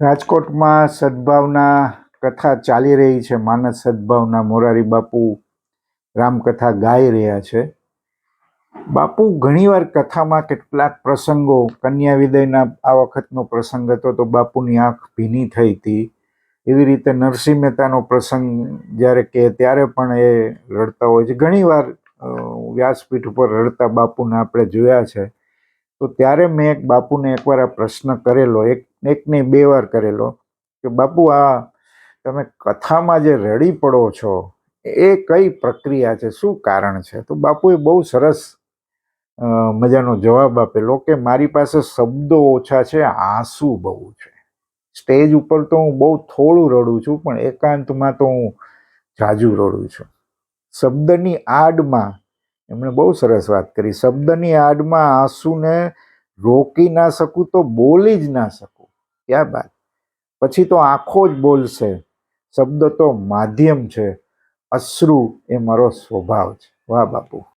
રાજકોટમાં સદભાવના કથા ચાલી રહી છે. માનસ સદભાવના મોરારી બાપુ રામકથા ગાઈ રહ્યા છે. બાપુ ઘણીવાર કથામાં કેટલાક પ્રસંગો, કન્યા વિદયના આ વખતનો પ્રસંગ હતો તો બાપુની આંખ ભીની થઈ હતી. એવી રીતે નરસિંહ મહેતાનો પ્રસંગ જ્યારે કે ત્યારે પણ એ રડતા હોય છે. ઘણીવાર વ્યાસપીઠ ઉપર રડતા બાપુને આપણે જોયા છે. તો ત્યારે મેં એક બાપુને એકવાર આ પ્રશ્ન કરેલો, એક એક નહીં બે વાર કરેલો કે, બાપુ, આ તમે કથામાં જે રડી પડો છો, એ કઈ પ્રક્રિયા છે? શું કારણ છે? તો બાપુએ બહુ સરસ મજાનો જવાબ આપેલો કે, મારી પાસે શબ્દો ઓછા છે, આંસુ બહુ છે. સ્ટેજ ઉપર તો હું બહુ થોડું રડું છું, પણ એકાંતમાં તો હું જાજુ રડું છું. શબ્દની આડમાં એમણે બહુ સરસ વાત કરી, શબ્દની આડમાં આંસુને રોકી ના શકું તો બોલી જ ના શકું. ક્યાં બાત પછી તો આંખો જ બોલશે. શબ્દ તો માધ્યમ છે, અશ્રુ એ મારો સ્વભાવ છે. વાહ બાપુ.